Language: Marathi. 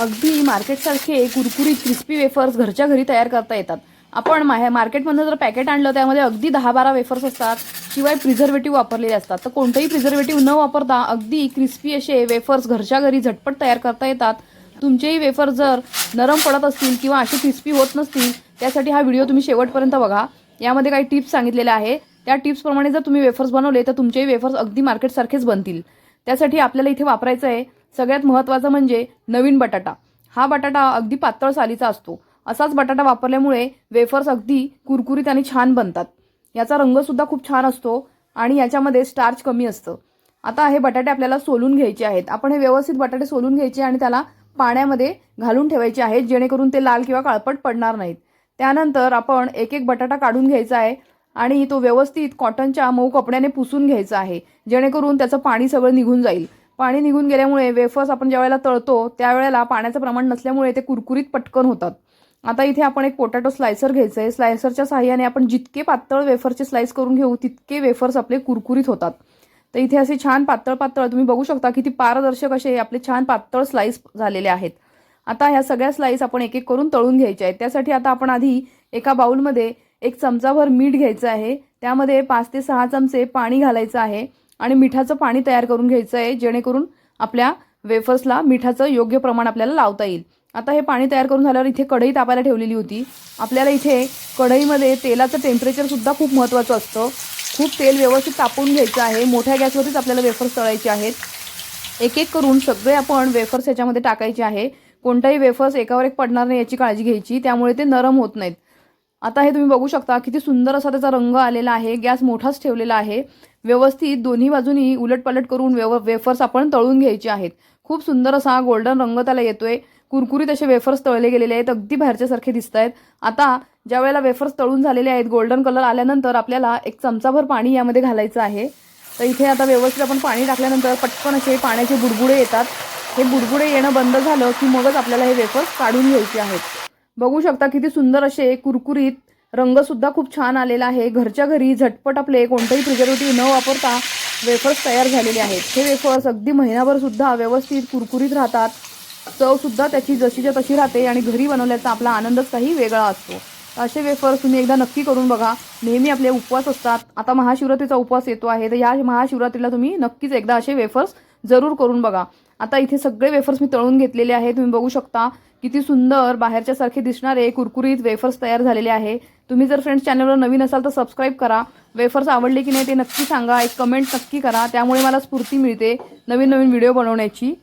अगदी मार्केटसारखे कुरकुरीत क्रिस्पी वेफर्स घरच्या घरी तयार करता येतात. आपण मा मार्केटमधनं जर पॅकेट आणलं त्यामध्ये अगदी दहा बारा वेफर्स असतात. शिवाय प्रिझर्वेटिव्ह वापरलेले असतात. तर कोणतंही प्रिझर्वेटिव्ह न वापरता अगदी क्रिस्पी असे वेफर्स घरच्या घरी झटपट तयार करता येतात. तुमचेही वेफर जर नरम पडत असतील किंवा असे क्रिस्पी होत नसतील त्यासाठी हा व्हिडिओ तुम्ही शेवटपर्यंत बघा. यामध्ये काही टिप्स सांगितलेल्या आहे. त्या टिप्सप्रमाणे जर तुम्ही वेफर्स बनवले तर तुमचेही वेफर्स अगदी मार्केटसारखेच बनतील. त्यासाठी आपल्याला इथे वापरायचं आहे सगळ्यात महत्त्वाचं म्हणजे नवीन बटाटा. हा बटाटा अगदी पातळ सालीचा असतो. असाच बटाटा वापरल्यामुळे वेफर्स अगदी कुरकुरीत आणि छान बनतात. याचा रंगसुद्धा खूप छान असतो आणि याच्यामध्ये स्टार्च कमी असतं. आता हे बटाटे आपल्याला सोलून घ्यायचे आहेत. आपण हे व्यवस्थित बटाटे सोलून घ्यायचे आणि त्याला पाण्यामध्ये घालून ठेवायचे आहेत जेणेकरून ते लाल किंवा काळपट पडणार नाहीत. त्यानंतर आपण एक एक बटाटा काढून घ्यायचा आहे आणि तो व्यवस्थित कॉटनच्या मऊ कपड्याने पुसून घ्यायचा आहे जेणेकरून त्याचं पाणी सगळं निघून जाईल. पाणी निघून गेल्यामुळे वेफर्स आपण ज्या वेळेला तळतो त्यावेळेला पाण्याचं प्रमाण नसल्यामुळे ते कुरकुरीत पटकन होतात. आता इथे आपण एक पोटॅटो स्लायसर घ्यायचं आहे स्लायसरच्या सहाय्याने आपण जितके पातळ वेफरचे स्लाइस करून घेऊ तितके वेफर्स आपले कुरकुरीत होतात. तर इथे असे छान पातळ पातळ तुम्ही बघू शकता किती पारदर्शक असे आपले छान पातळ स्लाइस झालेले आहेत. आता ह्या सगळ्या स्लाइस आपण एक एक करून तळून घ्यायच्या आहेत. त्यासाठी आता आपण आधी एका बाउलमध्ये एक चमचाभर मीठ घ्यायचं आहे. त्यामध्ये पाच ते सहा चमचे पाणी घालायचं आहे. आणि मिठाचं पाणी तयार करून घ्यायचं आहे जेणेकरून आपल्या वेफर्सला मिठाचं योग्य प्रमाण आपल्याला लावता येईल. आता हे पाणी तयार करून झाल्यावर इथे कढई तापायला ठेवलेली होती. आपल्याला इथे कढईमध्ये तेलाचं टेम्परेचरसुद्धा खूप महत्त्वाचं असतं. खूप तेल व्यवस्थित तापवून घ्यायचं आहे. मोठ्या गॅसवरतीच आपल्याला वेफर्स तळायचे आहेत. एक एक करून सगळे आपण वेफर्स याच्यामध्ये टाकायचे आहे. कोणताही वेफर्स एकावर एक पडणार नाही याची काळजी घ्यायची. त्यामुळे ते नरम होत नाहीत. आता हे तुम्ही बघू शकता किती सुंदर असा त्याचा रंग आलेला आहे गॅस मोठाच ठेवलेला आहे. व्यवस्थित दोन्ही बाजूनी उलटपलट करून वेव वेफर्स आपण तळून घ्यायचे आहेत. खूप सुंदर असा गोल्डन रंग त्याला येतोय. कुरकुरीत असे वेफर्स तळले गेलेले आहेत अगदी बाहेरच्यासारखे दिसत आहेत आता ज्या वेळेला वेफर्स तळून झालेले आहेत गोल्डन कलर आल्यानंतर आपल्याला एक चमचाभर पाणी यामध्ये घालायचं आहे. तर इथे आता व्यवस्थित आपण पाणी टाकल्यानंतर पटकन असे पाण्याचे बुडबुडे येतात. हे बुडबुडे येणं बंद झालं की मगच आपल्याला हे वेफर्स काढून घ्यायचे आहेत. बघू शकता किती सुंदर असे कुरकुरीत रंगसुद्धा खूप छान आलेला आहे. घरच्या घरी झटपट आपले कोणतेही प्रिझर्वेटिव्ह न वापरता वेफर्स तयार झालेले आहेत. हे वेफर्स अगदी महिनाभर सुद्धा व्यवस्थित कुरकुरीत राहतात. चवसुद्धा त्याची जशीच्या तशी राहते आणि घरी बनवल्याचा आपला आनंदच काही वेगळा असतो. असे वेफर्स तुम्ही एकदा नक्की करून बघा. नेहमी आपले उपवास असतात. आता महाशिवरात्रीचा उपवास येतो आहे. तर या महाशिवरात्रीला तुम्ही नक्कीच एकदा असे वेफर्स जरूर करून बघा. आता इथे सगळे वेफर्स मी तळून घेतलेले आहे तुम्ही बघू शकता किती सुंदर बाहेरच्यासारखे दिसणारे कुरकुरीत वेफर्स तयार झालेले आहे. तुम्ही जर फ्रेंड्स चॅनलवर नवीन असाल तर सबस्क्राईब करा. वेफर्स आवडले की नाही ते नक्की सांगा. एक कमेंट नक्की करा. त्यामुळे मला स्फूर्ती मिळते नवीन नवीन व्हिडिओ बनवण्याची.